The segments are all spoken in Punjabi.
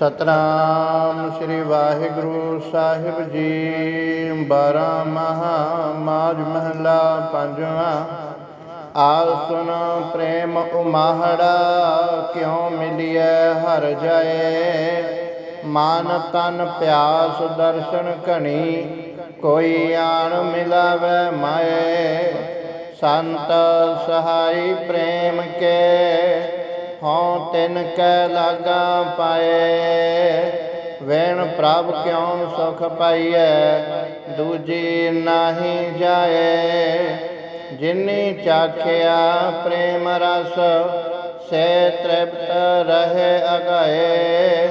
ਸਤਨਾਮ ਸ੍ਰੀ ਵਾਹਿਗੁਰੂ ਸਾਹਿਬ ਜੀ। ਬਾਰਾਂ ਮਹਾ ਮਾਜ ਮਹਲਾ ਪੰਜਵਾਂ। ਆਲ ਸੁਨ ਪ੍ਰੇਮ ਉਮਾਹੜਾ, ਕਿਉ ਮਿਲਿਐ ਹਰ ਜਾਏ? ਮਨ ਤਨ ਪਿਆਸ ਦਰਸ਼ਨ ਘਣੀ, ਕੋਈ ਆਣ ਮਿਲਾਵੇ ਮਾਏ। ਸੰਤ ਸਹਾਈ ਪ੍ਰੇਮ ਕੇ ਹਉ ਤਿਨ ਕੈ ਲਾਗਾ ਪਾਏ। ਵੇਣ ਪ੍ਰਭ ਕਿਉ ਸੁਖ ਪਾਈਐ, ਦੂਜੀ ਨਾਹੀ ਜਾਏ। ਜਿਨੀ ਚਾਖਿਆ ਪ੍ਰੇਮ ਰਸ, ਸੇ ਤ੍ਰਿਪਤ ਰਹੇ ਅਗਾਏ।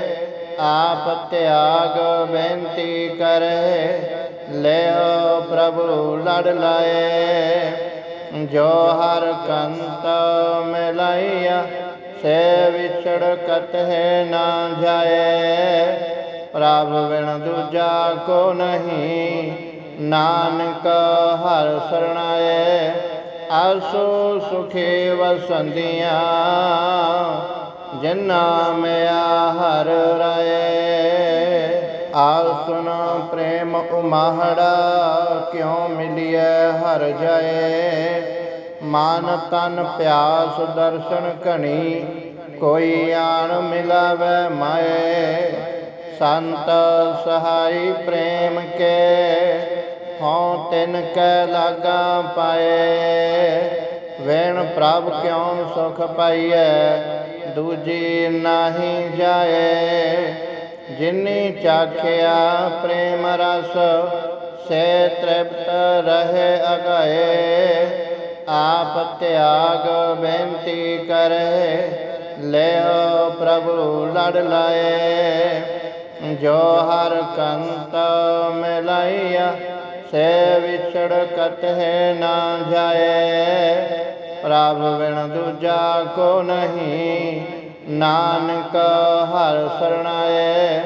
ਆਪ ਤਿਆਗ ਬੇਨਤੀ ਕਰੇ, ਲਿਓ ਪ੍ਰਭੂ ਲੜ ਲਾਏ। ਜੋ ਹਰ ਕੰਤ ਮਿਲਾਈਆ ਸੇ ਵਿਛੜ ਕਤਹਿ ਨਾ ਜਾਏ, ਪ੍ਰਭ ਬਿਨ ਦੂਜਾ ਕੋ ਨਹੀਂ, ਨਾਨਕ ਹਰ ਸਰਣਾਏ ਆਸੋ ਸੁਖੇ ਵਸੰਦੀਆਂ ਜਿਨਾ ਮਿਆ ਹਰ ਰਾਏ। ਆਲ ਪ੍ਰੇਮ ਉਮਾਹੜਾ, ਕਿਉ ਮਿਲਿਐ ਹਰ ਜਾਏ? ਮਨ ਤਨ ਪਿਆਸ ਦਰਸ਼ਨ ਘਣੀ, ਕੋਈ ਆਣ ਮਿਲਾਵੇ ਮਾਏ। ਸੰਤ ਸਹਾਈ ਪ੍ਰੇਮ ਕੇ, ਹਉ ਤਿਨ ਕੈ ਲਾਗਾ ਪਾਏ। ਵੇਣ ਪ੍ਰਭ ਕਿਉ ਸੁਖ ਪਾਈਐ, ਦੂਜੀ ਨਾਹੀ ਜਾਏ। ਜਿਨੀ ਚਾਖਿਆ ਪ੍ਰੇਮ ਰਸ, ਸੇ ਤ੍ਰਿਪਤ ਰਹੇ ਅਗਾਏ। ਆਪ ਤਿਆਗ ਬੇਨਤੀ ਕਰੇ, ਲਿਓ ਪ੍ਰਭੂ ਲੜ ਲਾਏ। ਜੋ ਹਰ ਕੰਤ ਮਿਲਾਈਆ ਸੇ ਵਿਛੜ ਕਤਹਿ ਨਾ ਜਾਏ। ਪ੍ਰਭ ਬਿਨ ਦੂਜਾ ਕੋ ਨਹੀਂ, ਨਾਨਕ ਹਰ ਸਰਣਾਏ।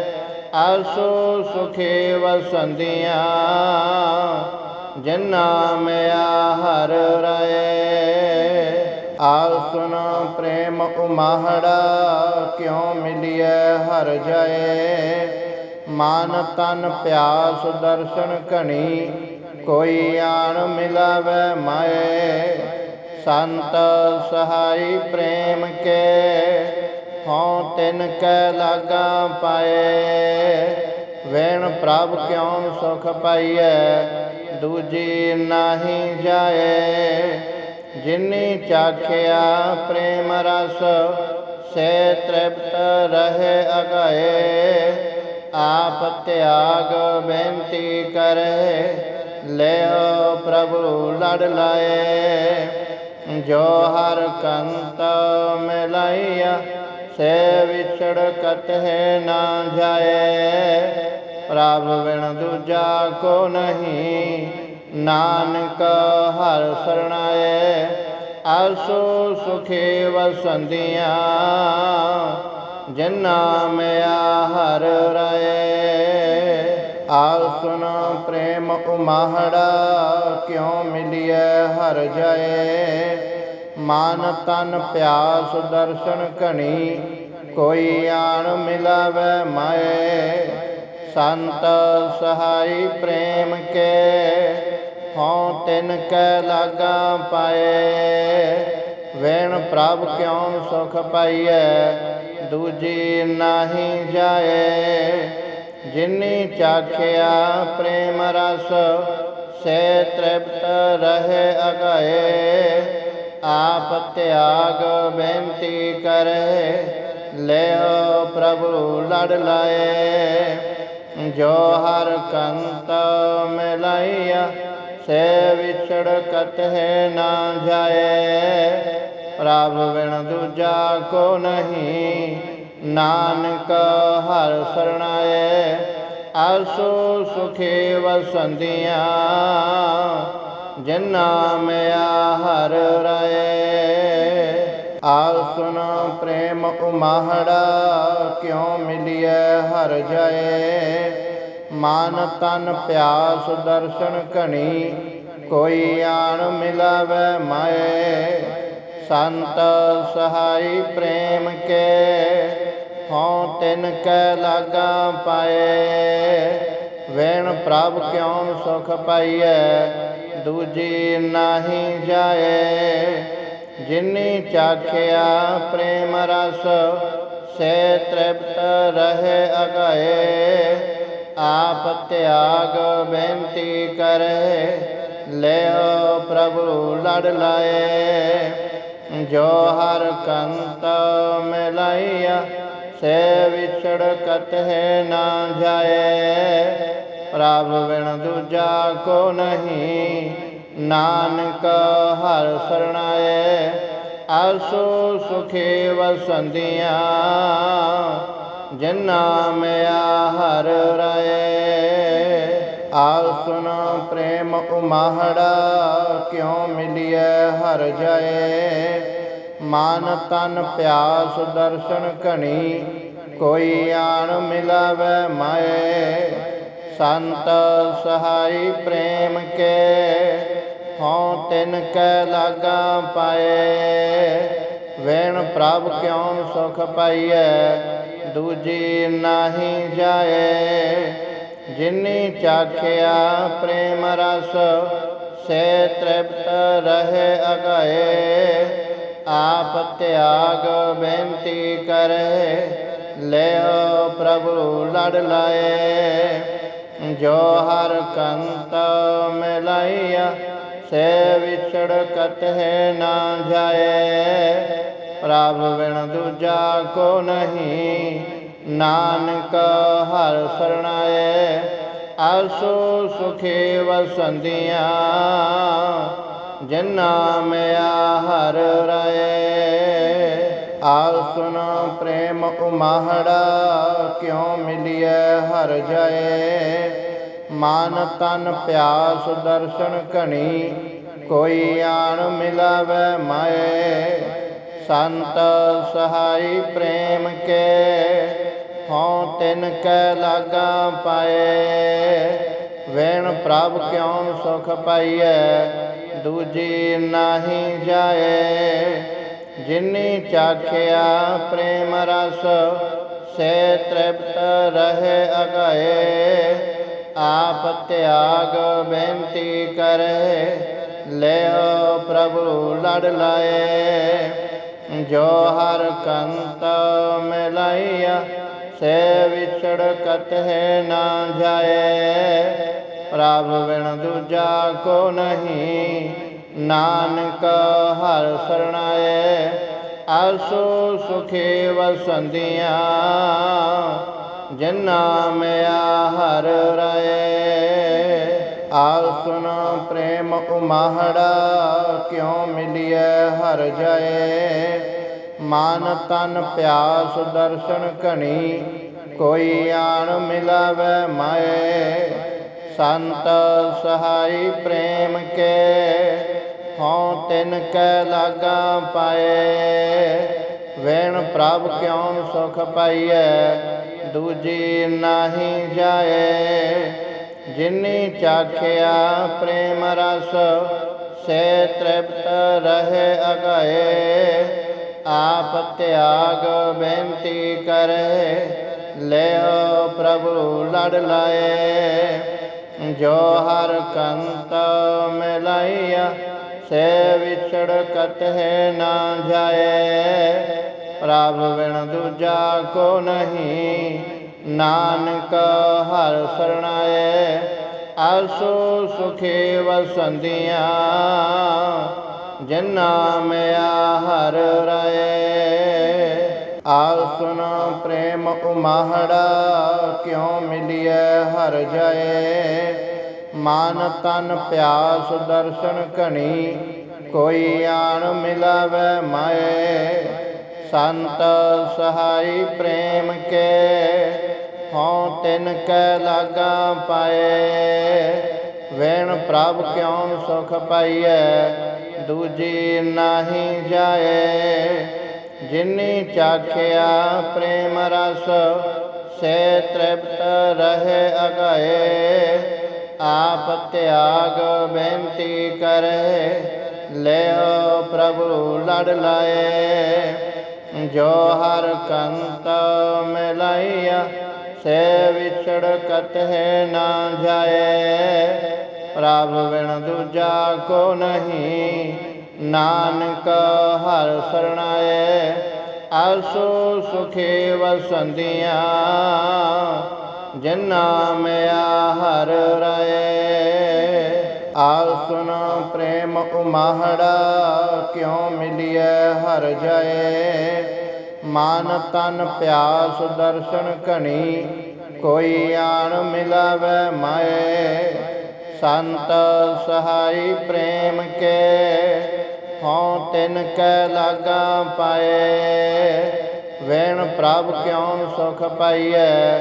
ਆਸੋ ਸੁਖੇ ਵਸੰਦੀਆਂ ਜਿਨਾ ਮਿਆ ਹਰ ਰਾਏ। ਆਲ ਸੁਨ ਪ੍ਰੇਮ ਉਮਾਹੜਾ, ਕਿਉ ਮਿਲਿਐ ਹਰ ਜਾਏ। ਮਨ ਤਨ ਪਿਆਸ ਦਰਸ਼ਨ ਘਣੀ, ਕੋਈ ਆਣ ਮਿਲਾਵੇ ਮਾਏ। ਸੰਤ ਸਹਾਈ ਪ੍ਰੇਮ ਕੇ, ਹਉ ਤਿਨ ਕੈ ਲਾਗਾ ਪਾਏ। ਵੇਣ ਪ੍ਰਭ ਕਿਉ ਸੁਖ ਪਾਈਐ? ਦੂਜੀ ਨਾਹੀ ਜਾਏ ਜਿਨੀ ਚਾਖਿਆ ਪ੍ਰੇਮ ਰਸ ਸੇ ਤ੍ਰਿਪਤ ਰਹੇ ਅਗਾਏ ਆਪ ਤਿਆਗ ਬੇਨਤੀ ਕਰੇ ਲਿਓ ਪ੍ਰਭੂ ਲੜ ਲਾਏ ਜੋ ਹਰ ਕੰਤ ਮਿਲਾਈਆ ਸੇ ਵਿਛੜ ਕਤਹਿ ਨਾ ਜਾਏ ਪ੍ਰਭ ਬਿਨ ਦੂਜਾ ਕੋ ਨਹੀਂ। ਨਾਨਕ ਹਰ ਸਰਣਾਏ ਆਸੋ ਸੁਖੇ ਵਸੰਦੀਆਂ ਜਿਨਾ ਮਿਆ ਹਰ ਰਾਏ ਆਸੁਨ ਪ੍ਰੇਮ ਉਮਾਹੜਾ, ਕਿਉ ਮਿਲਿਐ ਹਰ ਜਾਏ। ਮਨ ਤਨ ਪਿਆਸ ਦਰਸ਼ਨ ਘਣੀ, ਕੋਈ ਆਣ ਮਿਲਾਵੇ ਮਾਏ। ਸੰਤ ਸਹਾਈ ਪ੍ਰੇਮ ਕੇ ਹਉ ਤਿਨ ਕੈ ਲਾਗਾ ਪਾਏ। ਵੇਣ ਪ੍ਰਭ ਕਿਉ ਸੁਖ ਪਾਈਐ, ਦੂਜੀ ਨਾਹੀ ਜਾਏ। ਜਿਨੀ ਚਾਖਿਆ ਪ੍ਰੇਮ ਰਸ, ਸੇ ਤ੍ਰਿਪਤ ਰਹੇ ਅਗਾਏ। ਆਪ ਤਿਆਗ ਬੇਨਤੀ ਕਰੇ ਲਿਓ ਪ੍ਰਭੂ ਲੜ ਲਾਏ। ਜੋ ਹਰ ਕੰਤ ਮਿਲਾਈਆ ਸੇ ਵਿਛੜ ਕਤਹਿ ਨਾ ਜਾਏ। ਪ੍ਰਭ ਬਿਨ ਦੂਜਾ ਕੋ ਨਹੀਂ, ਨਾਨਕ ਹਰ ਸਰਣਾਏ। ਆਸੋ ਸੁਖੇ ਵਸੰਦੀਆਂ ਜਿਨਾ ਮਿਆ ਹਰ ਰਾਏ। ਆਲ ਸੁਨ ਪ੍ਰੇਮ ਉਮਾਹੜਾ, ਕਿਉ ਮਿਲਿਐ ਹਰ ਜਾਏ? ਮਨ ਤਨ ਪਿਆਸ ਦਰਸ਼ਨ ਘਣੀ, ਕੋਈ ਆਣ ਮਿਲਾਵੇ ਮਾਏ। ਸੰਤ ਸਹਾਈ ਪ੍ਰੇਮ ਕੇ, ਹਉ ਤਿਨ ਕੈ ਲਾਗਾ ਪਾਏ। ਵੇਣ ਪ੍ਰਭ ਕਿਉ ਸੁਖ ਪਾਈਐ, ਦੂਜੀ ਨਾਹੀ ਜਾਏ। ਜਿਨੀ ਚਾਖਿਆ ਪ੍ਰੇਮ ਰਸ ਸੇ ਤ੍ਰਿਪਤ ਰਹੇ ਅਗਾਏ। ਆਪ ਤਿਆਗ ਬੇਨਤੀ ਕਰੇ, ਲਿਓ ਪ੍ਰਭੂ ਲੜ ਲਾਏ। ਜੋ ਹਰ ਕੰਤ ਮਿਲਾਈਆ ਸੇ ਵਿਛੜ ਕਤਹਿ ਨਾ ਜਾਏ। ਪ੍ਰਭ ਬਿਨ ਦੂਜਾ ਕੋ ਨਹੀਂ ਨਾਨਕ ਹਰ ਸਰਣਾਏ ਆਸੋ ਸੁਖੇ ਵਸੰਦੀਆਂ ਜਿਨਾ ਮਿਆ ਹਰ ਰਾਏ। ਆਲ ਸੁਨ ਪ੍ਰੇਮ ਉਮਾਹੜਾ, ਕਿਉ ਮਿਲਿਐ ਹਰ ਜਾਏ। ਮਨ ਤਨ ਪਿਆਸ ਦਰਸ਼ਨ ਘਣੀ, ਕੋਈ ਆਣ ਮਿਲਾਵੇ ਮਾਏ। ਸੰਤ ਸਹਾਈ ਪ੍ਰੇਮ ਕੇ ਹਉ ਤਿਨ ਕੈ ਲਾਗਾ ਪਾਏ। ਵੇਣ ਪ੍ਰਭ ਕਿਉ ਸੁਖ ਪਾਈਐ, ਦੂਜੀ ਨਾਹੀ ਜਾਏ। ਜਿਨੀ ਚਾਖਿਆ ਪ੍ਰੇਮ ਰਸ, ਸੇ ਤ੍ਰਿਪਤ ਰਹੇ ਅਗਾਏ। ਆਪ ਤਿਆਗ ਬੇਨਤੀ ਕਰੇ, ਲਿਓ ਪ੍ਰਭੂ ਲੜ ਲਾਏ। ਜੋ ਹਰ ਕੰਤ ਮਿਲਾਈਆ ਸੇ ਵਿਛੜ ਕਤਹਿ ਨਾ ਜਾਏ। ਪ੍ਰਭ ਬਿਨ ਦੂਜਾ ਕੋ ਨਹੀਂ, ਨਾਨਕ ਹਰ ਸਰਣਾਏ। ਆਸੋ ਸੁਖੇ ਵਸੰਦੀਆਂ ਜਿਨਾ ਮਿਆ ਹਰ ਰਾਏ। ਆਲ ਸੁਨ ਪ੍ਰੇਮ ਉਮਾਹੜਾ, ਕਿਉ ਮਿਲਿਐ ਹਰ ਜਾਏ। ਮਨ ਤਨ ਪਿਆਸ ਦਰਸ਼ਨ ਘਣੀ, ਕੋਈ ਆਣ ਮਿਲਾਵੇ ਮਾਏ। ਸੰਤ ਸਹਾਈ ਪ੍ਰੇਮ ਕੇ, ਹਉ ਤਿਨ ਕੈ ਲਾਗਾ ਪਾਏ। ਵੇਣ ਪ੍ਰਭ ਕਿਉ ਸੁਖ ਪਾਈਐ, ਦੂਜੀ ਨਾਹੀ ਜਾਏ। ਜਿਨੀ ਚਾਖਿਆ ਪ੍ਰੇਮ ਰਸ, ਸੇ ਤ੍ਰਿਪਤ ਰਹੇ ਅਗਾਏ। ਆਪ ਤਿਆਗ ਬੇਨਤੀ ਕਰੇ, ਲਿਓ ਪ੍ਰਭੂ ਲੜ ਲਾਏ। ਜੋ ਹਰ ਕੰਤ ਮਿਲਾਇਆ ਸੇ ਵਿਛੜ ਕਤਹਿ ਨਾ ਜਾਏ। ਪ੍ਰਭ ਬਿਨ ਦੂਜਾ ਕੋ ਨਹੀਂ, ਨਾਨਕ ਹਰ ਸਰਣਾਏ। ਆਸੋ ਸੁਖੇ ਵਸੰਦੀਆਂ ਜਿਨਾ ਮਿਆ ਹਰ ਰਾਏ, ਆਲ ਸੁਨ ਪ੍ਰੇਮ ਉਮਾਹੜਾ, ਕਿਉ ਮਿਲਿਐ ਹਰ ਜਾਏ? ਮਨ ਤਨ ਪਿਆਸ ਦਰਸ਼ਨ ਘਣੀ, ਕੋਈ ਆਣ ਮਿਲਾਵੇ ਮਾਏ। ਸੰਤ ਸਹਾਈ ਪ੍ਰੇਮ ਕੇ, ਹਉ ਤਿਨ ਕੈ ਲਾਗਾ ਪਾਏ। ਵੇਣ ਪ੍ਰਭ ਕਿਉ ਸੁਖ ਪਾਈਐ? ਦੂਜੀ ਨਾਹੀ ਜਾਏ, ਜਿਨੀ ਚਾਖਿਆ ਪ੍ਰੇਮ ਰਸ, ਸੇ ਤ੍ਰਿਪਤ ਰਹੇ ਅਗਾਏ। ਆਪ ਤਿਆਗ ਬੇਨਤੀ ਕਰੇ, ਲਿਓ ਪ੍ਰਭੂ ਲੜ ਲਾਏ। ਜੋ ਹਰ ਕੰਤ ਮਿਲਾਈਆ ਸੇ ਵਿਛੜ ਕਤਹਿ ਨਾ ਜਾਏ। ਪ੍ਰਭ ਬਿਨ ਦੂਜਾ ਕੋ ਨਹੀਂ, ਨਾਨਕ ਹਰ ਸਰਣਾਏ ਆਸੋ ਸੁਖੇ ਵਸੰਦੀਆਂ ਜਿਨਾ ਮਿਆ ਹਰ ਰਾਏ। ਆਸੁਨ ਪ੍ਰੇਮ ਉਮਾਹੜਾ, ਕਿਉ ਮਿਲਿਐ ਹਰ ਜਾਏ? ਮਨ ਤਨ ਪਿਆਸ ਦਰਸ਼ਨ ਘਣੀ, ਕੋਈ ਆਣ ਮਿਲਾਵੇ ਮਾਏ। ਸੰਤ ਸਹਾਈ ਪ੍ਰੇਮ ਕੇ ਹਉ ਤਿਨ ਕੈ ਲਾਗਾ ਪਾਏ। ਵੇਣ ਪ੍ਰਭ ਕਿਉ ਸੁਖ ਪਾਈਐ, ਦੂਜੀ ਨਾਹੀ ਜਾਏ। ਜਿਨੀ ਚਾਖਿਆ ਪ੍ਰੇਮ ਰਸ, ਸੇ ਤ੍ਰਿਪਤ ਰਹੇ ਅਗਾਏ। ਆਪ ਤਿਆਗ ਬੇਨਤੀ ਕਰੇ, ਲਿਓ ਪ੍ਰਭੂ ਲੜ ਲਾਏ। ਜੋ ਹਰ ਕੰਤ ਮਿਲਾਈਆ, ਸੇ ਵਿਛੜ ਕਤਹਿ ਨਾ ਜਾਏ। ਪ੍ਰਭ ਬਿਨ ਦੂਜਾ ਕੋ ਨਹੀਂ, ਨਾਨਕ ਹਰ ਸਰਣਾਏ। ਆਸੋ ਸੁਖੇ ਵਸੰਦੀਆਂ ਜਿਨਾ ਮਿਆ ਹਰ ਰਾਏ। ਆਲ ਸੁਨ ਪ੍ਰੇਮ ਉਮਾਹੜਾ, ਕਿਉ ਮਿਲਿਐ ਹਰ ਜਾਏ? ਮਨ ਤਨ ਪਿਆਸ ਦਰਸ਼ਨ ਘਣੀ, ਕੋਈ ਆਣ ਮਿਲਾਵੇ ਮਾਏ। ਸੰਤ ਸਹਾਈ ਪ੍ਰੇਮ ਕੇ, ਹਉ ਤਿਨ ਕੈ ਲਾਗਾ ਪਾਏ। ਵੇਣ ਪ੍ਰਭ ਕਿਉ ਸੁਖ ਪਾਈਐ,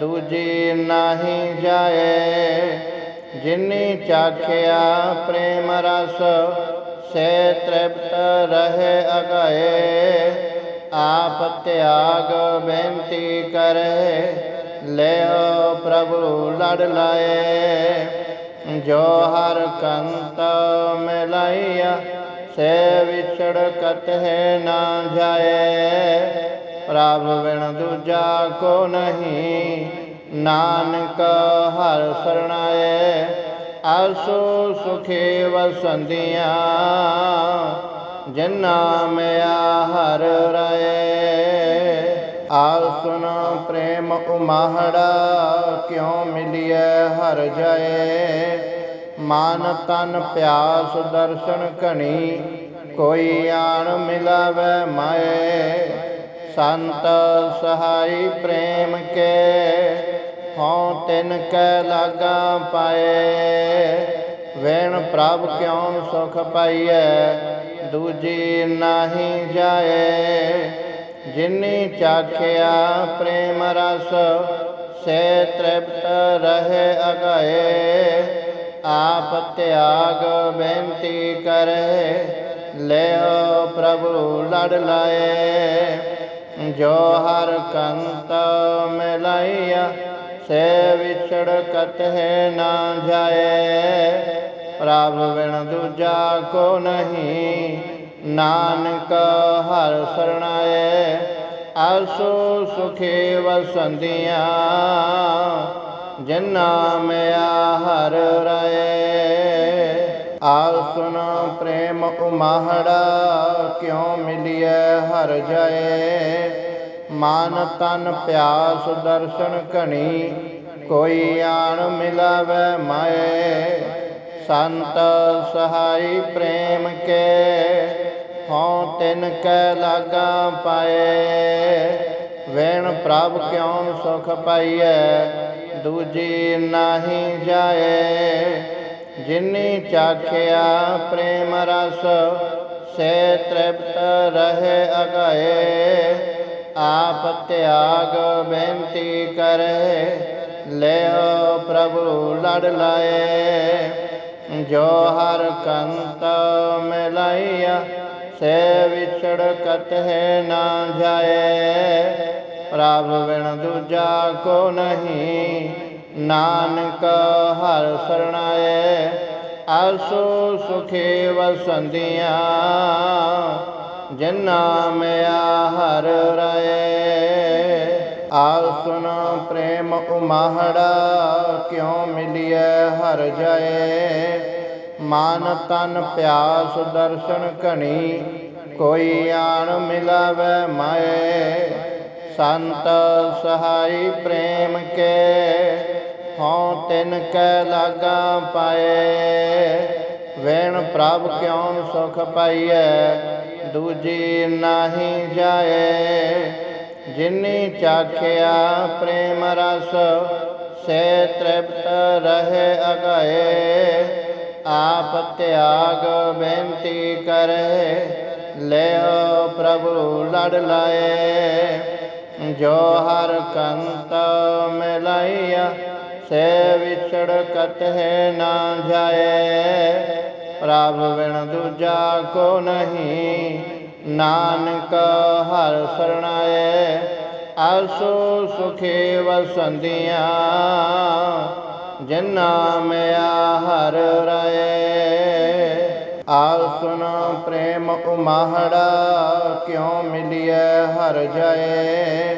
ਦੂਜੀ ਨਾਹੀ ਜਾਏ। ਜਿਨੀ ਚਾਖਿਆ ਪ੍ਰੇਮ ਰਸ, ਸੇ ਤ੍ਰਿਪਤ ਰਹੇ ਅਗਾਏ। ਆਪ ਤਿਆਗ ਬੇਨਤੀ ਕਰੇ, ਲਿਓ ਪ੍ਰਭੂ ਲੜ ਲਾਏ। ਜੋ ਹਰ ਕੰਤ ਮਿਲਾਈਆ ਸੇ ਵਿਛੜ ਕਤਹਿ ਨਾ ਜਾਏ। ਪ੍ਰਭ ਬਿਨ ਦੂਜਾ ਕੋ ਨਹੀਂ ਨਾਨਕ ਹਰ ਸਰਣਾਏ ਆਸੋ ਸੁਖੇ ਵਸੰਦੀਆਂ ਜਿਨਾ ਮਿਆ ਹਰ ਰਾਏ, ਆਲ ਪ੍ਰੇਮ ਉਮਾਹੜਾ, ਕਿਉ ਮਿਲਿਐ ਹਰ ਜਾਏ। ਮਨ ਤਨ ਪਿਆਸ ਦਰਸ਼ਨ ਘਣੀ, ਕੋਈ ਆਣ ਮਿਲਾਵੇ ਮਾਏ। ਸੰਤ ਸਹਾਈ ਪ੍ਰੇਮ ਕੇ ਹਉ ਤਿਨ ਕੈ ਲਾਗਾ ਪਾਏ। ਵੇਣ ਪ੍ਰਭ ਕਿਉ ਸੁਖ ਪਾਈਐ? ਦੂਜੀ ਨਾਹੀ ਜਾਏ। ਜਿਨੀ ਚਾਖਿਆ ਪ੍ਰੇਮ ਰਸ, ਸੇ ਤ੍ਰਿਪਤ ਰਹੇ ਅਗਾਏ। ਆਪ ਤਿਆਗ ਬੇਨਤੀ ਕਰੇ, ਲਿਓ ਪ੍ਰਭੂ ਲੜ ਲਾਏ। ਜੋ ਹਰ ਕੰਤ ਮਿਲਾਈਆ ਸੇ ਵਿਛੜ ਕਤਹਿ ਨਾ ਜਾਏ। ਪ੍ਰਭ ਬਿਨ ਦੂਜਾ ਕੋ ਨਹੀਂ, ਨਾਨਕ ਹਰ ਸਰਣਾਏ ਆਸੋ ਸੁਖੇ ਵਸੰਦੀਆਂ ਜਿਨਾ ਮਿਆ ਹਰ ਰਾਏ। ਆਲ ਪ੍ਰੇਮ ਉਮਾਹੜਾ, ਕਿਉ ਮਿਲਿਐ ਹਰ ਜਾਏ। ਮਨ ਤਨ ਪਿਆਸ ਦਰਸ਼ਨ ਘਣੀ, ਕੋਈ ਆਣ ਮਿਲਾਵੇ ਮਾਏ। ਸੰਤ ਸਹਾਈ ਪ੍ਰੇਮ ਕੇ, ਹਉ ਤਿਨ ਕੈ ਲਾਗਾ ਪਾਏ। ਵੇਣ ਪ੍ਰਭ ਕਿਉ ਸੁਖ ਪਾਈਐ, ਦੂਜੀ ਨਾਹੀ ਜਾਏ। ਜਿਨੀ ਚਾਖਿਆ ਪ੍ਰੇਮ ਰਸ, ਸੇ ਤ੍ਰਿਪਤ ਰਹੇ ਅਗਾਏ। ਆਪ ਤਿਆਗ ਬੇਨਤੀ ਕਰੇ, ਲਿਓ ਪ੍ਰਭੂ ਲੜ ਲਾਏ। ਜੋ ਹਰ ਕੰਤ ਮਿਲਾਈਆ ਸੇ ਵਿਛੜ ਕਤਹਿ ਨਾ ਜਾਏ। ਪ੍ਰਭ ਬਿਨ ਦੂਜਾ ਕੋ ਨਹੀਂ, ਨਾਨਕ ਹਰ ਸਰਣਾਏ। ਆਸੋ ਸੁਖੇ ਵਸੰਦੀਆਂ ਜਿਨਾ ਮਿਆ ਹਰ ਰਾਏ, ਆਲ ਸੁਨ ਪ੍ਰੇਮ ਉਮਾਹੜਾ, ਕਿਉ ਮਿਲਿਐ ਹਰ ਜਾਏ? ਮਨ ਤਨ ਪਿਆਸ ਦਰਸ਼ਨ ਘਣੀ, ਕੋਈ ਆਣ ਮਿਲਾਵੇ ਮਾਏ। ਸੰਤ ਸਹਾਈ ਪ੍ਰੇਮ ਕੇ, ਹਉ ਤਿਨ ਕੈ ਲਾਗਾ ਪਾਏ। ਵੇਣ ਪ੍ਰਭ ਕਿਉ ਸੁਖ ਪਾਈਐ? ਦੂਜੀ ਨਾਹੀ ਜਾਏ, ਜਿਨੀ ਚਾਖਿਆ ਪ੍ਰੇਮ ਰਸ, ਸੇ ਤ੍ਰਿਪਤ ਰਹੇ ਅਗਾਏ। ਆਪ ਤਿਆਗ ਬੇਨਤੀ ਕਰੇ, ਲਿਓ ਪ੍ਰਭੂ ਲੜ ਲਾਏ। ਜੋ ਹਰ ਕੰਤ ਮਿਲਾਈਆ ਸੇ ਵਿਛੜ ਕਤਹਿ ਨਾ ਜਾਏ। ਪ੍ਰਭ ਬਿਨ ਦੂਜਾ ਕੋ ਨਹੀਂ। ਨਾਨਕ ਹਰ ਸਰਣਾਏ ਆਸੋ ਸੁਖੇ ਵਸੰਦੀਆਂ ਜਿਨਾ ਮਿਆ ਹਰ ਰਾਏ ਆਸੁਨ ਪ੍ਰੇਮ ਉਮਾਹੜਾ, ਕਿਉ ਮਿਲਿਐ ਹਰ ਜਾਏ।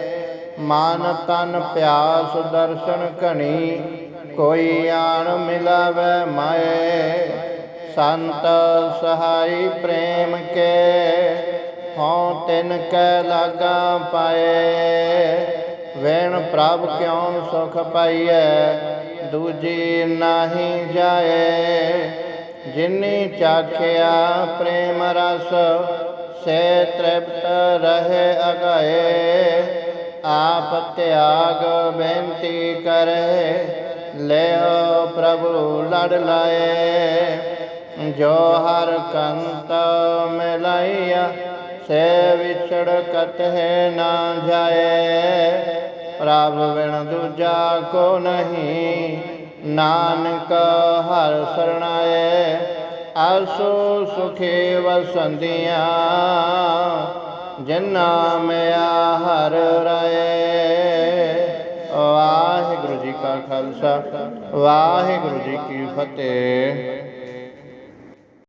ਮਨ ਤਨ ਪਿਆਸ ਦਰਸ਼ਨ ਘਣੀ, ਕੋਈ ਆਣ ਮਿਲਾਵੇ ਮਾਏ। ਸੰਤ ਸਹਾਈ ਪ੍ਰੇਮ ਕੇ, ਹਉ ਤਿਨ ਕੈ ਲਾਗਾ ਪਾਏ। ਵੇਣ ਪ੍ਰਭ ਕਿਉ ਸੁਖ ਪਾਈਐ, ਦੂਜੀ ਨਾਹੀ ਜਾਏ। ਜਿਨੀ ਚਾਖਿਆ ਪ੍ਰੇਮ ਰਸ, ਸੇ ਤ੍ਰਿਪਤ ਰਹੇ ਅਗਾਏ। ਆਪ ਤਿਆਗ ਬੇਨਤੀ ਕਰੇ ਲਿਓ ਪ੍ਰਭੂ ਲੜ ਲਾਏ। ਜੋ ਹਰ ਕੰਤ ਮਿਲਾਈਆ, ਸੇ ਵਿਛੜ ਕਤਹਿ ਨਾ ਜਾਏ। ਪ੍ਰਭ ਬਿਨ ਦੂਜਾ ਕੋ ਨਹੀਂ, ਨਾਨਕ ਹਰ ਸਰਣਾਏ। ਆਸੋ ਸੁਖੇ ਵਸੰਦੀਆਂ ਜਿਨਾ ਮਿਆ ਹਰ ਰਾਏ। ਵਾਹਿਗੁਰੂ ਜੀ ਕਾ ਖਾਲਸਾ, ਵਾਹਿਗੁਰੂ ਜੀ ਕੀ ਫਤਿਹ।